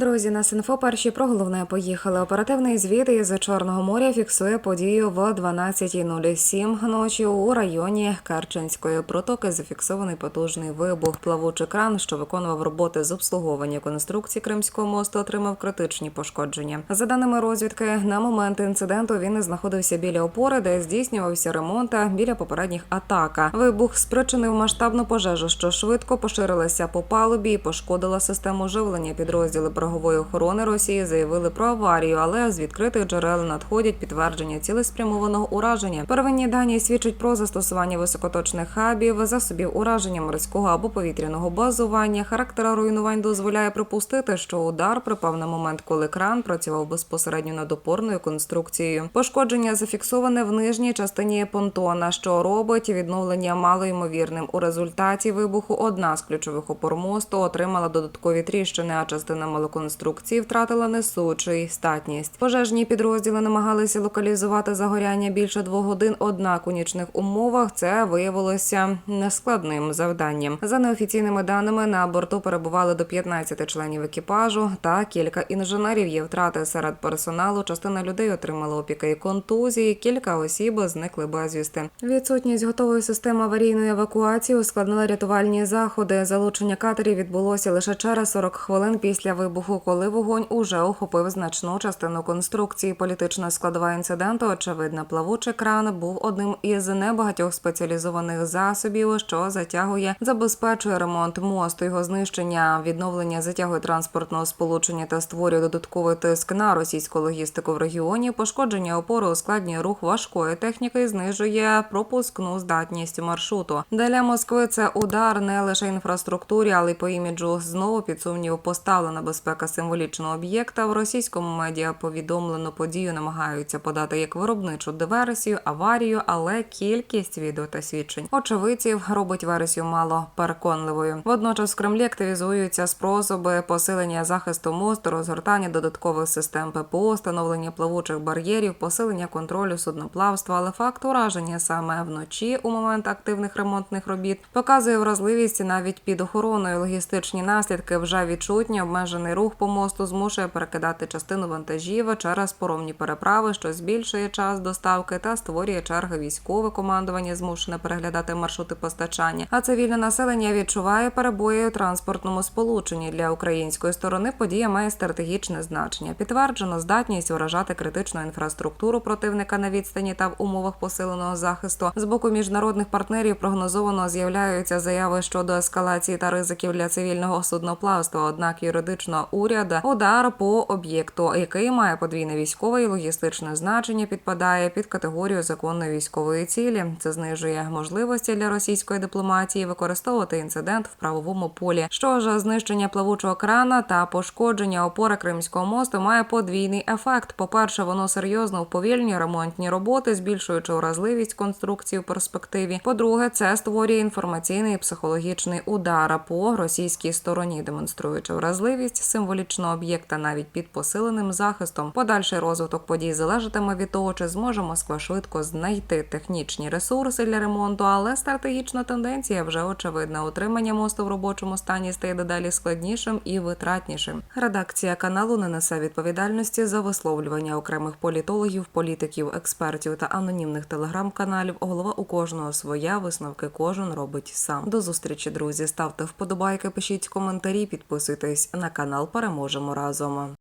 Друзі, на Синфо перші про головне поїхали. Оперативний звіт із Чорного моря фіксує подію в 12.07 ночі у районі Керченської протоки. Зафіксований потужний вибух. Плавучий кран, що виконував роботи з обслуговування конструкції Кримського мосту, отримав критичні пошкодження. За даними розвідки, на момент інциденту він знаходився біля опори, де здійснювався ремонт та біля попередніх атак. Вибух спричинив масштабну пожежу, що швидко поширилася по палубі і пошкодила систему живлення. Підрозділи берегової охорони Росії заявили про аварію, але з відкритих джерел надходять підтвердження цілеспрямованого ураження. Первинні дані свідчать про застосування високоточних хабів, засобів ураження морського або повітряного базування. Характер руйнувань дозволяє припустити, що удар припав на момент, коли кран працював безпосередньо над опорною конструкцією. Пошкодження зафіксоване в нижній частині понтона, що робить відновлення малоймовірним. У результаті вибуху одна з ключових опор мосту отримала додаткові тріщини, а частина малоконструкції втратила несучий статність. Пожежні підрозділи намагалися локалізувати загоряння більше двох годин. Однак у нічних умовах це виявилося нескладним завданням. За неофіційними даними на борту перебували до 15 членів екіпажу та кілька інженерів. Є втрати серед персоналу. Частина людей отримала опіки і контузії. Кілька осіб зникли безвісти. Відсутність готової системи аварійної евакуації ускладнила рятувальні заходи. Залучення катерів відбулося лише через 40 хвилин після вибуху, коли вогонь уже охопив значну частину конструкції. Політична складова інциденту, очевидно, плавучий кран був одним із небагатьох спеціалізованих засобів, що затягує, забезпечує ремонт мосту. Його знищення, відновлення затягує транспортного сполучення та створює додатковий тиск на російську логістику в регіоні. Пошкодження опори ускладнює рух важкої техніки і знижує пропускну здатність маршруту. Для Москви це удар не лише інфраструктурі, але й по іміджу знову під сумнів поставлена безпека символічного об'єкта. В російському медіа повідомлену подію намагаються подати як виробничу диверсію, аварію, але кількість відео та свідчень очевидців робить версію мало переконливою. Водночас в Кремлі активізуються способи посилення захисту мосту, розгортання додаткових систем ППО, встановлення плавучих бар'єрів, посилення контролю судноплавства. Але факт ураження саме вночі у момент активних ремонтних робіт показує вразливість навіть під охороною. Логістичні наслідки вже відчутні. Обмежений рух по мосту змушує перекидати частину вантажів через поромні переправи, що збільшує час доставки та створює черги військове командування, змушене переглядати маршрути постачання. А цивільне населення відчуває перебої у транспортному сполученні для української сторони. Подія має стратегічне значення. Підтверджено здатність вражати критичну інфраструктуру противника на відстані та в умовах посиленого захисту. З боку міжнародних партнерів прогнозовано з'являються заяви щодо ескалації та ризиків для цивільного судноплавства. Однак юридично уряд удар по об'єкту, який має подвійне військове і логістичне значення, підпадає під категорію законної військової цілі. Це знижує можливості для російської дипломатії використовувати інцидент в правовому полі. Що ж, знищення плавучого крана та пошкодження опори Кримського мосту має подвійний ефект. По перше, воно серйозно вповільнює ремонтні роботи, збільшуючи уразливість конструкції в перспективі. По-друге, це створює інформаційний і психологічний удар по російській стороні, демонструючи вразливість символічного об'єкта навіть під посиленим захистом. Подальший розвиток подій залежатиме від того, чи зможе Москва швидко знайти технічні ресурси для ремонту, але стратегічна тенденція вже очевидна. Утримання мосту в робочому стані стає дедалі складнішим і витратнішим. Редакція каналу не несе відповідальності за висловлювання окремих політологів, політиків, експертів та анонімних телеграм-каналів. Голова у кожного своя висновки кожен робить сам. До зустрічі, друзі. Ставте вподобайки, пишіть коментарі, підписуйтесь на канал. Переможемо разом.